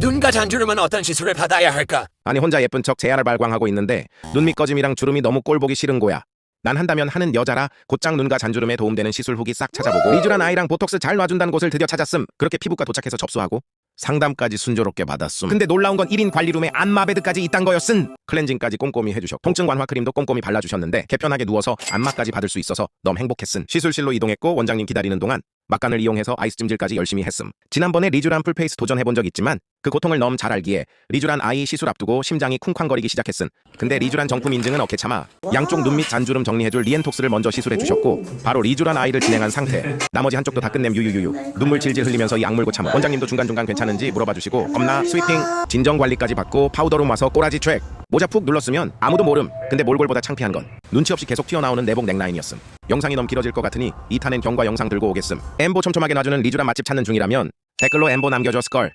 눈과 잔주름은 어떤 시술을 받아야 할까? 아니 혼자 예쁜 척 제안을 발광하고 있는데 눈 밑꺼짐이랑 주름이 너무 꼴 보기 싫은 거야. 난 한다면 하는 여자라 곧장 눈과 잔주름에 도움되는 시술 후기 싹 찾아보고 리쥬란 아이랑 보톡스 잘 놔준다는 곳을 드디어 찾았음. 그렇게 피부과 도착해서 접수하고 상담까지 순조롭게 받았음. 근데 놀라운 건 1인 관리룸에 안마베드까지 있단 거였음. 클렌징까지 꼼꼼히 해주셨고 통증 완화 크림도 꼼꼼히 발라주셨는데 개편하게 누워서 안마까지 받을 수 있어서 너무 행복했음. 시술실로 이동했고 원장님 기다리는 동안 막간을 이용해서 아이스 찜질까지 열심히 했음. 지난번에 리쥬란 풀페이스 도전해본 적 있지만 그 고통을 너무 잘 알기에 리쥬란 아이 시술 앞두고 심장이 쿵쾅거리기 시작했음. 근데 리쥬란 정품 인증은 어케 참아 양쪽 눈 밑 잔주름 정리해줄 리엔톡스를 먼저 시술해 주셨고 바로 리쥬란 아이를 진행한 상태. 나머지 한쪽도 다 끝냄 유유유유. 눈물 질질 흘리면서 이 악물고 참아. 원장님도 중간중간 괜찮은지 물어봐 주시고 겁나 스위팅 진정 관리까지 받고 파우더룸 와서 꼬라지 트랙. 모자 푹 눌렀으면 아무도 모름. 근데 몰골보다 창피한 건 눈치 없이 계속 튀어나오는 내복 넥라인이었음. 영상이 너무 길어질 것 같으니 2탄엔 경과 영상 들고 오겠음. 엠보 촘촘하게 놔주는 리쥬란 맛집 찾는 중이라면 댓글로 엠보 스컬.